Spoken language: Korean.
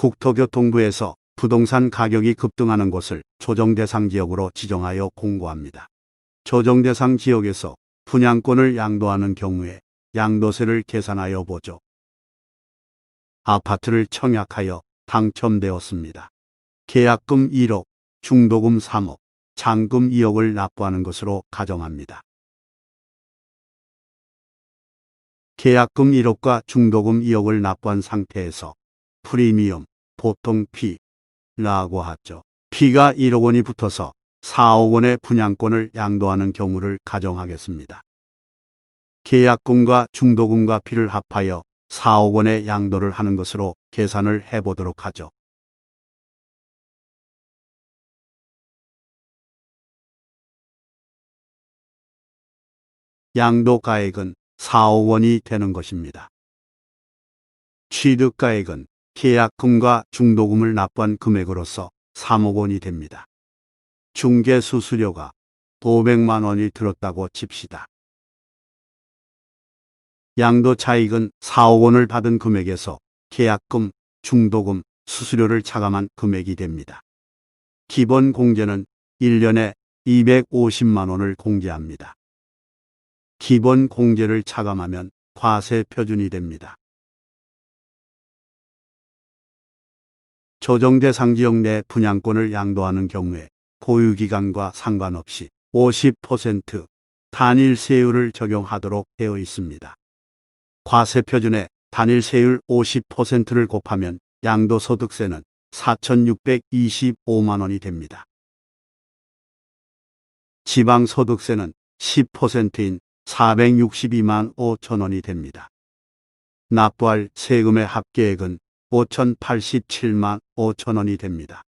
국토교통부에서 부동산 가격이 급등하는 곳을 조정대상 지역으로 지정하여 공고합니다. 조정대상 지역에서 분양권을 양도하는 경우에 양도세를 계산하여 보죠. 아파트를 청약하여 당첨되었습니다. 계약금 1억, 중도금 3억, 잔금 2억을 납부하는 것으로 가정합니다. 계약금 1억과 중도금 2억을 납부한 상태에서 프리미엄, 보통 피라고 하죠. 피가 1억 원이 붙어서 4억 원의 분양권을 양도하는 경우를 가정하겠습니다. 계약금과 중도금과 피를 합하여 4억 원의 양도를 하는 것으로 계산을 해보도록 하죠. 양도가액은 4억 원이 되는 것입니다. 취득가액은 계약금과 중도금을 납부한 금액으로서 3억 원이 됩니다. 중개 수수료가 500만 원이 들었다고 칩시다. 양도 차익은 4억 원을 받은 금액에서 계약금, 중도금, 수수료를 차감한 금액이 됩니다. 기본 공제는 1년에 250만 원을 공제합니다. 기본 공제를 차감하면 과세 표준이 됩니다. 조정대 상 지역 내 분양권을 양도하는 경우에 보유기간과 상관없이 50% 단일 세율을 적용하도록 되어 있습니다. 과세 표준에 단일 세율 50%를 곱하면 양도소득세는 4,625만 원이 됩니다. 지방소득세는 10%인 462만 5천 원이 됩니다. 납부할 세금의 합계액은 5,087만 5천 원이 됩니다.